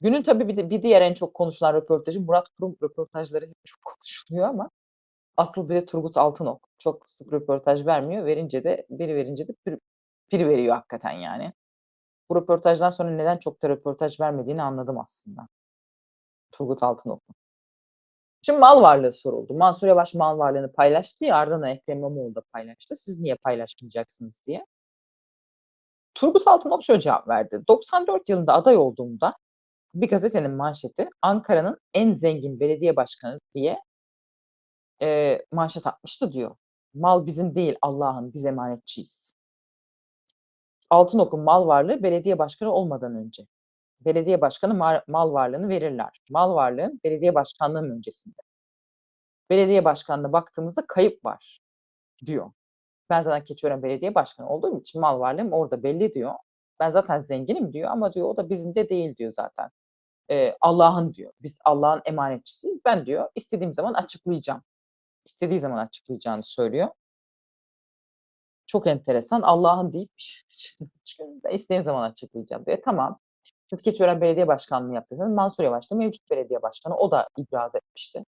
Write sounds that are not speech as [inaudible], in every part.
Günün tabii bir de bir diğer en çok konuşulan röportajı Murat Kurum röportajları hep [laughs] çok konuşuluyor ama asıl bir de Turgut Altınok. Çok sık röportaj vermiyor. Verince de biri verince de pir pir veriyor hakikaten yani. Bu röportajdan sonra neden çok da röportaj vermediğini anladım aslında. Turgut Altınok'un. Şimdi mal varlığı soruldu. Mansur Yavaş mal varlığını paylaştı ya ardından Ekrem İmamoğlu da paylaştı. Siz niye paylaşmayacaksınız diye. Turgut Altınok şöyle cevap verdi. 94 yılında aday olduğumda bir gazetenin manşeti Ankara'nın en zengin belediye başkanı diye eee, manşet atmıştı diyor. Mal bizim değil Allah'ın biz emanetçiyiz. Altınok'un mal varlığı belediye başkanı olmadan önce. Belediye başkanı mar- mal varlığını verirler. Mal varlığın belediye başkanlığının öncesinde. Belediye başkanlığına baktığımızda kayıp var diyor. Ben zaten Keçiören Belediye Başkanı olduğum için mal varlığım orada belli diyor. Ben zaten zenginim diyor ama diyor o da bizim de değil diyor zaten. Eee, Allah'ın diyor. Biz Allah'ın emanetçisiyiz. Ben diyor istediğim zaman açıklayacağım. İstediği zaman açıklayacağını söylüyor. Çok enteresan. Allah'ın deyip [laughs] ben istediğim zaman açıklayacağım diyor. E, tamam. Siz Keçiören Belediye Başkanlığı yaptınız. Mansur Yavaş da mevcut belediye başkanı. O da ibraz etmişti.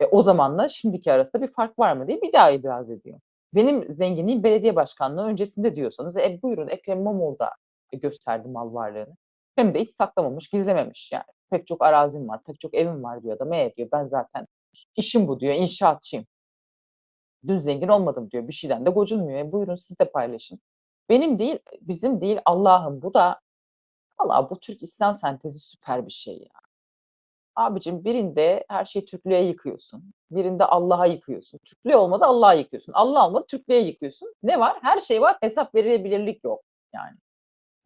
E, o zamanla şimdiki arasında bir fark var mı diye bir daha ibraz ediyor. Benim zenginliğim belediye başkanlığı öncesinde diyorsanız e buyurun Ekrem İmamoğlu da gösterdi mal varlığını. Hem de hiç saklamamış, gizlememiş yani. Pek çok arazim var, pek çok evim var diyor adam. E diyor ben zaten işim bu diyor, inşaatçıyım. Dün zengin olmadım diyor. Bir şeyden de gocunmuyor. E buyurun siz de paylaşın. Benim değil, bizim değil Allah'ın. Bu da valla bu Türk İslam sentezi süper bir şey ya. Abicim birinde her şeyi Türklüğe yıkıyorsun. Birinde Allah'a yıkıyorsun. Türklüğe olmadı Allah'a yıkıyorsun. Allah olmadı Türklüğe yıkıyorsun. Ne var? Her şey var. Hesap verilebilirlik yok yani.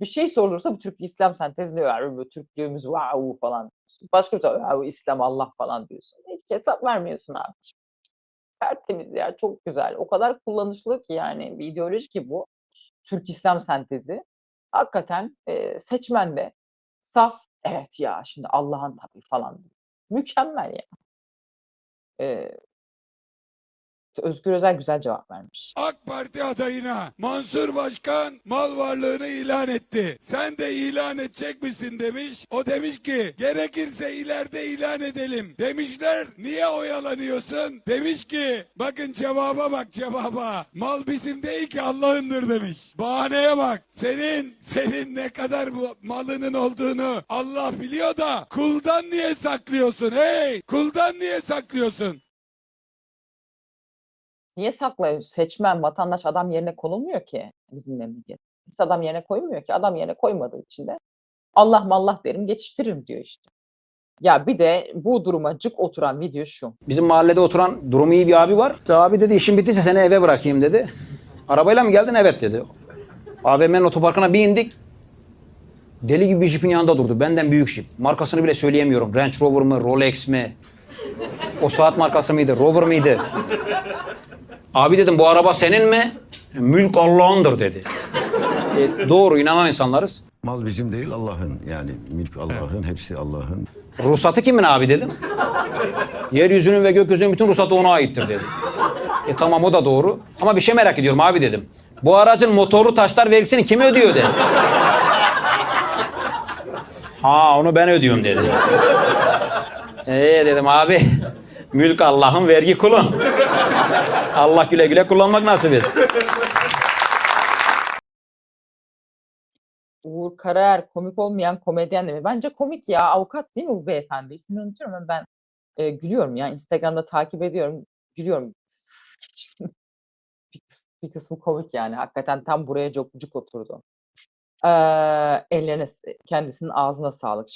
Bir şey sorulursa bu Türk İslam sentezinde "Ya, bu Türklüğümüz wow falan. Başka bir şey "Ya, İslam Allah falan diyorsun. Hiç hesap vermiyorsun abiciğim. Tertemiz ya çok güzel. O kadar kullanışlı ki yani bir ideoloji ki bu. Türk İslam sentezi. Hakikaten eee, seçmen de saf evet ya şimdi Allah'ın tabii falan. Mükemmel ya. Eee Özgür Özel güzel cevap vermiş. AK Parti adayına Mansur Başkan mal varlığını ilan etti. Sen de ilan edecek misin demiş. O demiş ki gerekirse ileride ilan edelim. Demişler niye oyalanıyorsun? Demiş ki bakın cevaba bak cevaba. Mal bizim değil ki Allah'ındır demiş. Bahaneye bak. Senin senin ne kadar malının olduğunu Allah biliyor da kuldan niye saklıyorsun? Hey kuldan niye saklıyorsun? Niye saklayın? Seçmen, vatandaş adam yerine konulmuyor ki bizim memleket. Kimse adam yerine koymuyor ki. Adam yerine koymadığı için de Allah mallah derim geçiştiririm diyor işte. Ya bir de bu duruma cık oturan video şu. Bizim mahallede oturan durumu iyi bir abi var. Abi dedi işin bittiyse seni eve bırakayım dedi. Arabayla mı geldin? Evet dedi. AVM'nin otoparkına bir indik. Deli gibi bir jipin yanında durdu. Benden büyük jip. Markasını bile söyleyemiyorum. Range Rover mı, Rolex mi? O saat markası mıydı, Rover mıydı? Abi dedim bu araba senin mi? Mülk Allah'ındır dedi. E, doğru inanan insanlarız. Mal bizim değil Allah'ın. Yani mülk Allah'ın, hepsi Allah'ın. Ruhsatı kimin abi dedim. Yeryüzünün ve gökyüzünün bütün ruhsatı ona aittir dedi. E tamam o da doğru. Ama bir şey merak ediyorum abi dedim. Bu aracın motoru taşlar vergisini kim ödüyor dedi. Ha onu ben ödüyorum dedi. Ee dedim abi mülk Allah'ın vergi kulun. Allah güle güle kullanmak nasip etsin. Uğur Karaer komik olmayan komedyen mi? Bence komik ya. Avukat değil mi bu beyefendi? İsmini unutuyorum ama ben e, gülüyorum ya. Instagram'da takip ediyorum. Gülüyorum. bir, kıs- bir kısmı komik yani. Hakikaten tam buraya çok cuk oturdu. Eee ellerine, kendisinin ağzına sağlık.